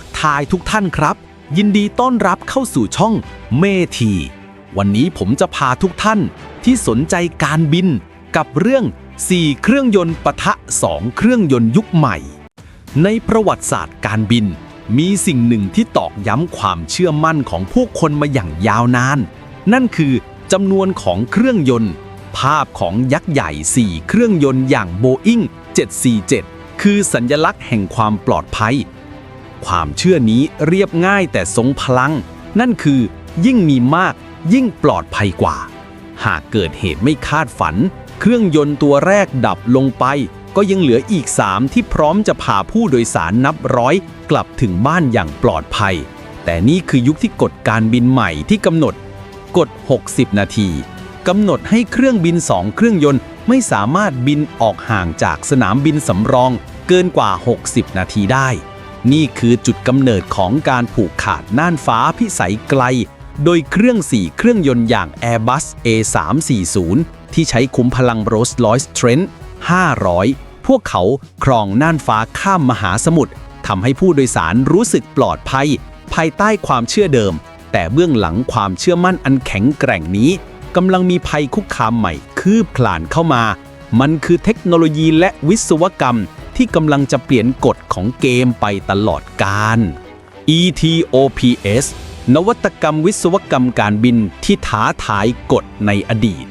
ทักทายทุกท่านครับ ยินดีต้อนรับเข้าสู่ช่องเมที วันนี้ผมจะพาทุกท่านที่สนใจการบินกับเรื่อง 4 เครื่องยนต์ปะทะ 2 เครื่องยนต์ยุคใหม่ ในประวัติศาสตร์การบิน มีสิ่งหนึ่งที่ตอกย้ำความเชื่อมั่นของผู้คนมาอย่างยาวนาน นั่นคือจำนวนของเครื่องยนต์ ภาพของยักษ์ใหญ่ 4 เครื่องยนต์อย่างโบอิง747 คือสัญญลักษณ์แห่งความปลอดภัย ความเชื่อนี้เรียบง่ายแต่ทรงพลัง นั่นคือยิ่งมีมากยิ่งปลอดภัยกว่า หากเกิดเหตุไม่คาดฝัน เครื่องยนต์ตัวแรกดับลงไป ก็ยังเหลืออีก3ที่พร้อมจะพาผู้โดยสารนับร้อย กลับถึงบ้านอย่างปลอดภัย แต่นี่คือยุคที่กฎการบินใหม่ที่กำหนด กฎ 60 นาทีกำหนดให้เครื่องบิน2เครื่องยนต์ไม่สามารถบินออกห่างจากสนามบินสำรองเกินกว่า 60 นาทีได้ นี่คือจุดกำเนิดของการผูกขาดน่านฟ้าพิสัยไกล โดยเครื่อง4เครื่องยนต์อย่าง Airbus A340 ที่ใช้คุ้มพลัง Rolls-Royce Trent 500 พวกเขาครองน่านฟ้าข้ามมหาสมุทรทำให้ผู้โดยสารรู้สึกปลอดภัย ภายใต้ความเชื่อเดิม แต่เบื้องหลังความเชื่อมั่นอันแข็งแกร่งนี้กำลังมีภัยคุกคามใหม่ คืบคลานเข้ามา มันคือเทคโนโลยีและวิศวกรรม ที่กำลังจะเปลี่ยนกฎของเกมไปตลอดกาล ETOPS นวัตกรรมวิศวกรรมการบินที่ท้าทายกฎในอดีต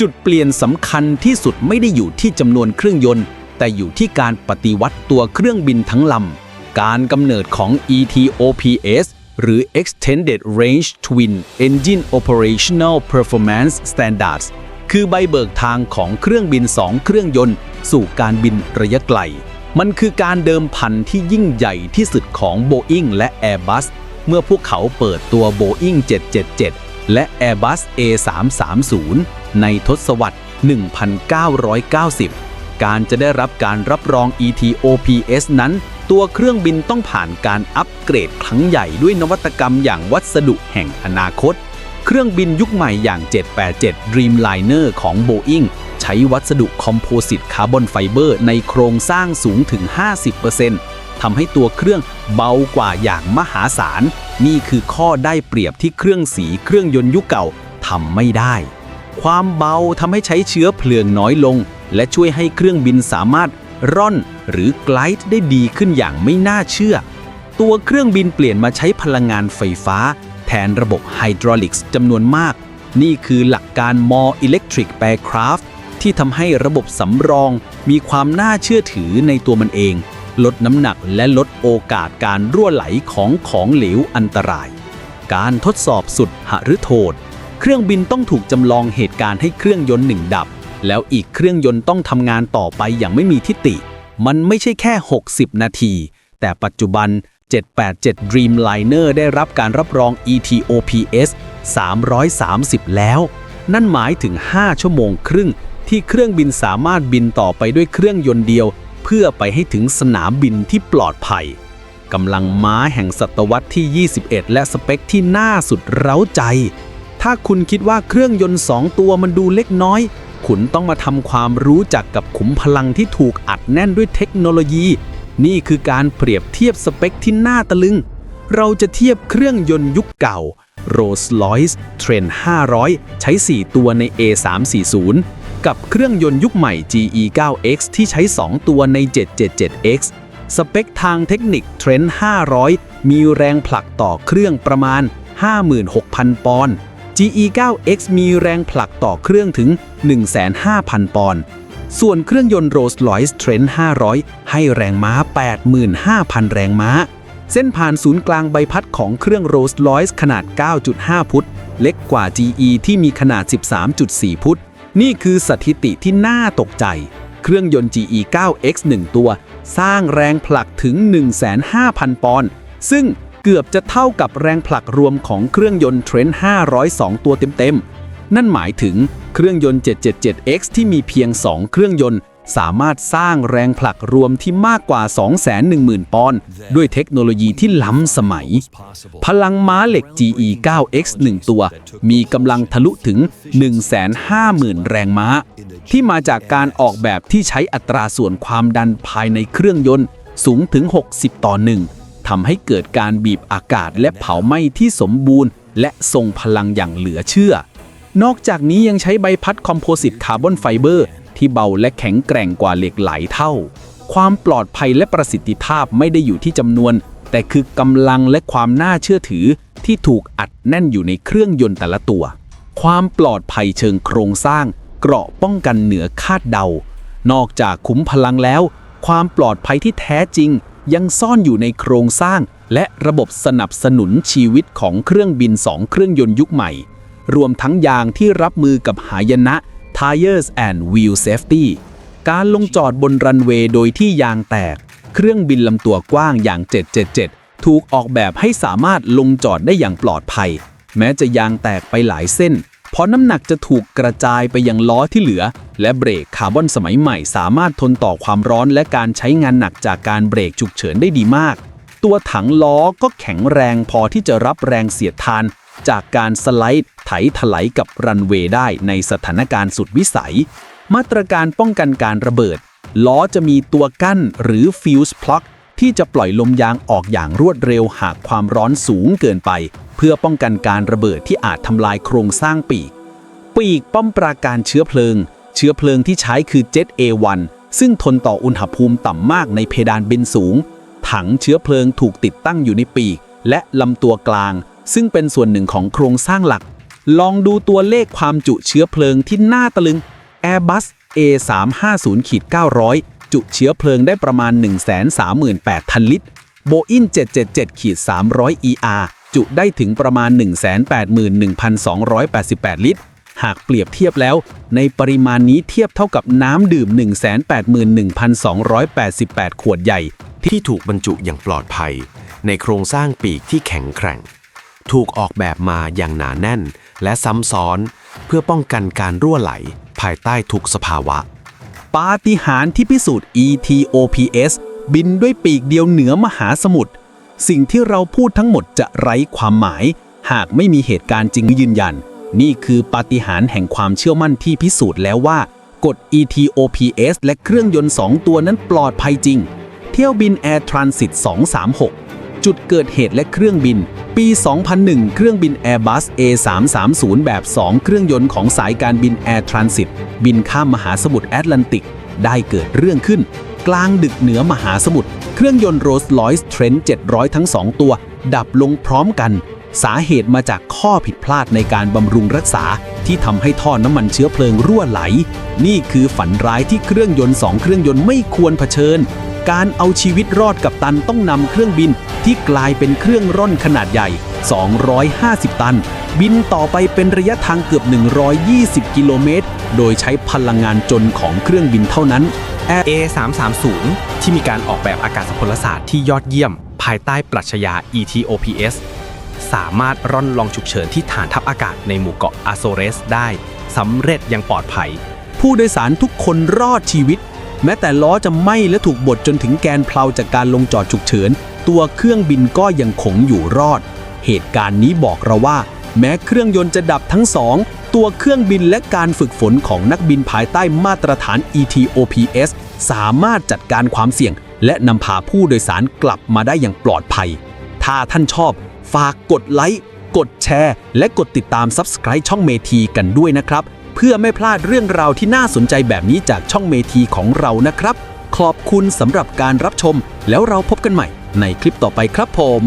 จุดเปลี่ยนสำคัญที่สุดไม่ได้อยู่ที่จำนวนเครื่องยนต์ แต่อยู่ที่การปฏิวัติตัวเครื่องบินทั้งลำ การกำเนิดของ ETOPS หรือ Extended Range Twin Engine Operational Performance Standards คือใบเบิกทางของเครื่องบิน 2 เครื่องยนต์ สู่การบินระยะไกล มันคือการเดิมพันที่ยิ่งใหญ่ที่สุดของ Boeing และ Airbus เมื่อพวกเขาเปิดตัว Boeing 777 และ Airbus A330 ในทศวรรษ 1990 การจะได้รับการรับรอง ETOPS นั้น ตัวเครื่องบินต้องผ่านการอัปเกรดครั้งใหญ่ด้วยนวัตกรรมอย่างวัสดุแห่งอนาคต เครื่องบินยุคใหม่อย่าง 787 Dreamliner ของ Boeing ใช้วัสดุคอมโพสิตคาร์บอนไฟเบอร์ในโครงสร้างสูงถึง 50%ทำให้ตัวเครื่องเบากว่าอย่างมหาศาล นี่คือข้อได้เปรียบที่เครื่องสีเครื่องยนต์ยุคเก่าทำไม่ได้ ความเบาทำให้ใช้เชื้อเพลิงน้อยลง และช่วยให้เครื่องบินสามารถร่อนหรือไกลด์ได้ดีขึ้นอย่างไม่น่าเชื่อ ตัวเครื่องบินเปลี่ยนมาใช้พลังงานไฟฟ้า แทนระบบไฮดรอลิกส์จำนวนมาก นี่คือหลักการ More Electric Aircraft ที่ทำให้ระบบสำรองมีความน่าเชื่อถือในตัวมันเอง ลดน้ำหนักและลดโอกาสการรั่วไหลของของเหลวอันตราย การทดสอบสุดหฤโทษเครื่องบินต้องถูกจำลองเหตุการณ์ให้เครื่องยนต์หนึ่งดับ แล้วอีกเครื่องยนต์ต้องทำงานต่อไปอย่างไม่มีทิฏฐิมันไม่ใช่แค่ 60 นาที แต่ปัจจุบัน 787 Dreamliner ได้รับการรับรอง ETOPS 330 แล้ว นั่นหมายถึง 5 ชั่วโมงครึ่ง ที่เครื่องบินสามารถบินต่อไปด้วยเครื่องยนต์เดียว เพื่อไปให้ถึงสนามบินที่ปลอดภัยกำลังม้าแห่งศตวรรษที่ 21 และสเปคที่น่าสุดเร้าใจ ถ้าคุณคิดว่าเครื่องยนต์2ตัวมันดูเล็กน้อย คุณต้องมาทำความรู้จักกับขุมพลังที่ถูกอัดแน่นด้วยเทคโนโลยี นี่คือการเปรียบเทียบสเปคที่น่าตะลึง เราจะเทียบเครื่องยนต์ยุคเก่า Rolls-Royce Trent 500 ใช้ 4 ตัวใน A340 กับเครื่องยนต์ยุคใหม่ GE9X ที่ใช้ 2 ตัวใน 777X สเปคทางเทคนิค Trent 500 มีแรงผลักต่อเครื่องประมาณ 56,000 ปอนด์ GE9X มีแรงผลักต่อเครื่องถึง 15,000 ปอนด์ ส่วนเครื่องยนต์ Rolls-Royce Trent 500 ให้แรงม้า 85,000 แรงม้า เส้นผ่านศูนย์กลางใบพัดของเครื่อง Rolls-Royce ขนาด 9.5 ฟุต เล็กกว่า GE ที่มีขนาด 13.4 ฟุต นี่คือสถิติที่น่าตกใจ เครื่องยนต์ GE 9X 1 ตัว สร้างแรงผลักถึง 15,000 ปอนด์ ซึ่งเกือบจะเท่ากับแรงผลักรวมของเครื่องยนต์ Trent 502 ตัวเต็มๆ นั่นหมายถึงเครื่องยนต์ 777X ที่มีเพียง 2 เครื่องยนต์ สามารถสร้างแรงผลักรวมที่มากกว่า 210,000 ปอนด์ด้วยเทคโนโลยีที่ล้ำสมัย พลังม้าเหล็ก GE 9X 1 ตัว มีกำลังทะลุถึง 150,000 แรงม้า ที่มาจากการออกแบบที่ใช้อัตราส่วนความดันภายในเครื่องยนต์สูงถึง 60 ต่อ 1ทำให้เกิดการบีบอากาศและเผาไหม้ที่สมบูรณ์ และทรงพลังอย่างเหลือเชื่อ นอกจากนี้ยังใช้ใบพัดคอมโพสิตคาร์บอนไฟเบอร์ ที่เบาและแข็งแกร่งกว่าเหล็กไหลเท่า ความปลอดภัยและประสิทธิภาพไม่ได้อยู่ที่จำนวน แต่คือกำลังและความน่าเชื่อถือที่ถูกอัดแน่นอยู่ในเครื่องยนต์แต่ละตัว ความปลอดภัยเชิงโครงสร้าง เกราะป้องกันเหนือคาดเดา นอกจากคุ้มพลังแล้ว ความปลอดภัยที่แท้จริง ยังซ่อนอยู่ในโครงสร้าง และระบบสนับสนุนชีวิตของเครื่องบินสองเครื่องยนต์ยุคใหม่ รวมทั้งยางที่รับมือกับหายนะ Tires and Wheel Safety การลงจอดบนรันเวย์โดยที่ยางแตก เครื่องบินลำตัวกว้างอย่าง 777 ถูกออกแบบให้สามารถลงจอดได้อย่างปลอดภัย แม้จะยางแตกไปหลายเส้น เพราะน้ำหนักจะถูกกระจายไปยังล้อที่เหลือ และเบรกคาร์บอนสมัยใหม่สามารถทนต่อความร้อนและการใช้งานหนักจากการเบรกฉุกเฉินได้ดีมาก ตัวถังล้อก็แข็งแรงพอที่จะรับแรงเสียดทาน จากการสไลด์ไถถลายกับรันเวย์ได้ในสถานการณ์สุดวิสัย มาตรการป้องกันการระเบิด ล้อจะมีตัวกั้นหรือฟิวส์พล็อกที่จะปล่อยลมยางออกอย่างรวดเร็วหากความร้อนสูงเกินไป เพื่อป้องกันการระเบิดที่อาจทำลายโครงสร้างปีก ปีกป้อมปราการเชื้อเพลิง เชื้อเพลิงที่ใช้คือ Jet A1 ซึ่งทนต่ออุณหภูมิต่ำมากในเพดานบินสูง ถังเชื้อเพลิงถูกติดตั้งอยู่ในปีก และลำตัวกลาง ซึ่งเป็นส่วนหนึ่งของโครงสร้างหลัก ลองดูตัวเลขความจุเชื้อเพลิงที่น่าตะลึง Airbus A350 900 จุเชื้อเพลิงได้ประมาณ 138,000 ลิตร Boeing 777 300 ER จุได้ถึงประมาณ 181,288 ลิตร หากเปรียบเทียบแล้ว ในปริมาณนี้เทียบเท่ากับน้ำดื่ม 181,288 ขวดใหญ่ ที่ถูกบรรจุอย่างปลอดภัย ในโครงสร้างปีกที่แข็งแกร่ง ถูกออกแบบมาอย่างหนาแน่น และซ้ำซ้อน เพื่อป้องกันการรั่วไหล ภายใต้ทุกสภาวะ ปาฏิหาริย์ที่พิสูจน์ ETOPS บินด้วยปีกเดียวเหนือมหาสมุทรสิ่งที่เราพูดทั้งหมดจะไร้ความหมาย หากไม่มีเหตุการณ์จริงยืนยัน นี่คือปาฏิหาริย์แห่งความเชื่อมั่นที่พิสูจน์แล้วว่ากฎ ETOPS และเครื่องยนต์ 2 ตัวนั้นปลอดภัยจริง เที่ยวบิน Air Transit 236 จุดเกิดเหตุและเครื่องบิน ปี 2001 เครื่องบิน Airbus A330 แบบ 2 เครื่องยนต์ของสายการบิน Air Transit บินข้ามมหาสมุทรแอตแลนติก ได้เกิดเรื่องขึ้น กลางดึกเหนือมหาสมุทรเครื่องยนต์ Rolls-Royce Trent 700 ทั้ง 2 ตัว ดับลงพร้อมกัน สาเหตุมาจากข้อผิดพลาดในการบำรุงรักษา ที่ทำให้ท่อน้ำมันเชื้อเพลิงรั่วไหล นี่คือฝันร้ายที่เครื่องยนต์2เครื่องยนต์ไม่ควรเผชิญ การเอาชีวิตรอดกับตันต้องนำเครื่องบินที่กลายเป็นเครื่องร่อนขนาดใหญ่ 250 ตัน บินต่อไปเป็นระยะทางเกือบ 120 กิโลเมตร โดยใช้พลังงานจนของเครื่องบินเท่านั้น A330 ที่มีการออกแบบอากาศพลศาสตร์ที่ยอดเยี่ยม ภายใต้ปรัชญา ETOPS สามารถร่อนลองฉุกเฉินที่ฐานทัพอากาศในหมู่เกาะอาโซเรสได้สำเร็จอย่างปลอดภัย ผู้โดยสารทุกคนรอดชีวิต แม้แต่ล้อจะไหม้และถูกบดจนถึงแกนเพลาจากการลงจอดฉุกเฉิน ตัวเครื่องบินก็ยังคงอยู่รอด เหตุการณ์นี้บอกเราว่า แม้เครื่องยนต์จะดับทั้งสอง ตัวเครื่องบินและการฝึกฝนของนักบินภายใต้มาตรฐาน ETOPS สามารถจัดการความเสี่ยง และนำพาผู้โดยสารกลับมาได้อย่างปลอดภัย ถ้าท่านชอบ ฝากกดไลค์ กดแชร์ และกดติดตาม Subscribe ช่องเมทีกันด้วยนะครับ เพื่อไม่พลาดเรื่องราวที่น่าสนใจแบบนี้จากช่องเมทีของเรานะครับ ขอบคุณสำหรับการรับชม แล้วเราพบกันใหม่ในคลิปต่อไปครับผม